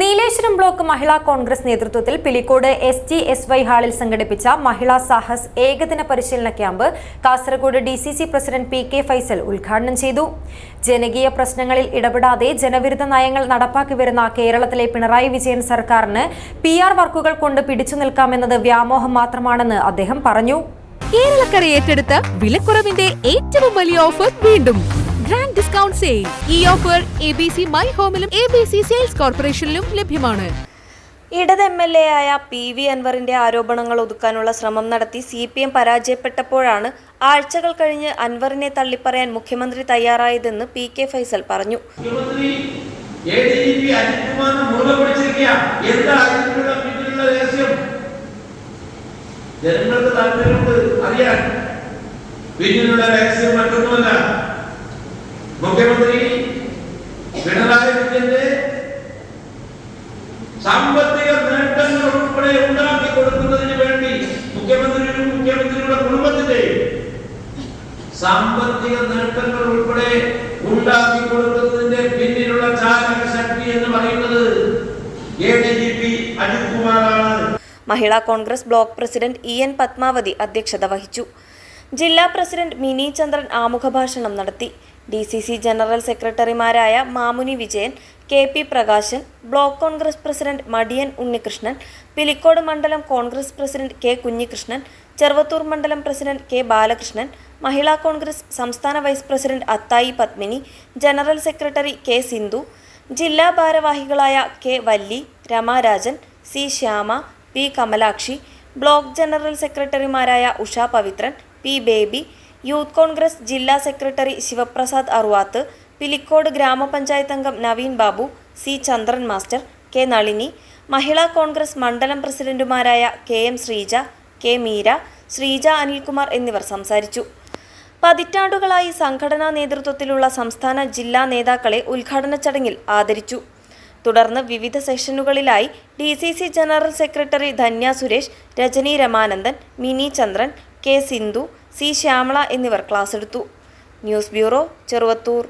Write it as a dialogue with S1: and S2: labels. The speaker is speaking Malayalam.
S1: നീലേശ്വരം ബ്ലോക്ക് മഹിളാ കോൺഗ്രസ് നേതൃത്വത്തിൽ Pilicode S G S Y ഹാളിൽ സംഘടിപ്പിച്ച മഹിളാ സാഹസ് ഏകദിന പരിശീലന camp Kasaragod D C C president P K Faisal ഉദ്ഘാടനം ചെയ്തു. ജനകീയ പ്രശ്നങ്ങളിൽ ഇടപെടാതെ ജനവിരുദ്ധ നയങ്ങൾ നടപ്പാക്കി വരുന്ന കേരളത്തിലെ പിണറായി വിജയൻ സർക്കാരിന് പി ആർ വർക്കുകൾ കൊണ്ട് പിടിച്ചു നിൽക്കാമെന്നത് വ്യാമോഹം മാത്രമാണെന്ന് അദ്ദേഹം പറഞ്ഞു.
S2: കേരളക്കര ഏറ്റെടുത്ത വിലക്കുറവിന്റെ ഏറ്റവും വലിയ ഓഫർ വീണ്ടും. ഗ്രാൻഡ് ഡിസ്കൗണ്ട് സെയിൽ ഈ offer A B C my ഹോമിലും A B C sales കോർപ്പറേഷനിലും ലഭ്യമാണ്.
S3: ഇടത് എം എൽ എ ആയ പി വി അൻവറിന്റെ ആരോപണങ്ങൾ ഒതുക്കാനുള്ള ശ്രമം നടത്തി സി പി എം പരാജയപ്പെട്ടപ്പോഴാണ് ആഴ്ചകൾ കഴിഞ്ഞ് അൻവറിനെ തള്ളിപ്പറയാൻ മുഖ്യമന്ത്രി തയ്യാറായതെന്ന് പി കെ ഫൈസൽ പറഞ്ഞു.
S4: ജനങ്ങൾക്ക് താല്പര്യമുണ്ട് അറിയാൻ. പിന്നിലുള്ള രഹസ്യം മറ്റൊന്നുമല്ല. മുഖ്യമന്ത്രി പിണറായി വിജയന്റെ സാമ്പത്തിക നേട്ടങ്ങൾ ഉൾപ്പെടെ ഉണ്ടാക്കി കൊടുക്കുന്നതിന് വേണ്ടി മുഖ്യമന്ത്രിയുടെ മുഖ്യമന്ത്രിയുടെ കുടുംബത്തിന്റെ സാമ്പത്തിക നേട്ടങ്ങൾ ഉൾപ്പെടെ ഉണ്ടാക്കി കൊടുക്കുന്നതിന്റെ പിന്നിലുള്ള ചാലക ശക്തി എന്ന് പറയുന്നത് A D G P Ajith കുമാറാണ്.
S3: Mahila Congress block president E N Padmavathi അധ്യക്ഷത വഹിച്ചു. ജില്ലാ പ്രസിഡന്റ് മിനി ചന്ദ്രൻ ആമുഖഭാഷണം നടത്തി. ഡി സി സി ജനറൽ സെക്രട്ടറിമാരായ Mamuni Vijayan K P Prakashan block Congress president Madiyan Unnikrishnan Pilicode മണ്ഡലം കോൺഗ്രസ് പ്രസിഡന്റ് കെ കുഞ്ഞികൃഷ്ണൻ ചെറുവത്തൂർ മണ്ഡലം പ്രസിഡന്റ് കെ ബാലകൃഷ്ണൻ മഹിളാ കോൺഗ്രസ് സംസ്ഥാന vice president Athayi Padmini general secretary K Sindhu ജില്ലാ ഭാരവാഹികളായ K Valli Ramarajan C Shyama P Kamalakshi block general സെക്രട്ടറിമാരായ ഉഷ പവിത്രൻ പി ബേബി യൂത്ത് കോൺഗ്രസ് ജില്ലാ സെക്രട്ടറി ശിവപ്രസാദ് അറുവാത്ത് പിലിക്കോട് ഗ്രാമപഞ്ചായത്ത് അംഗം Naveen Babu C Chandran master K Nalini Mahila Congress മണ്ഡലം പ്രസിഡന്റുമാരായ K M Sreeja K Meera Sreeja Anilkumar എന്നിവർ സംസാരിച്ചു. പതിറ്റാണ്ടുകളായി സംഘടനാ നേതൃത്വത്തിലുള്ള സംസ്ഥാന ജില്ലാ നേതാക്കളെ ഉദ്ഘാടന ചടങ്ങിൽ ആദരിച്ചു. തുടർന്ന് വിവിധ സെഷനുകളിലായി D C C general secretary Dhanya Suresh Rajani Ramanandan Mini Chandran K Sindhu C Shyamala എന്നിവർ ക്ലാസ് എടുത്തു. News bureau Cheruvathur.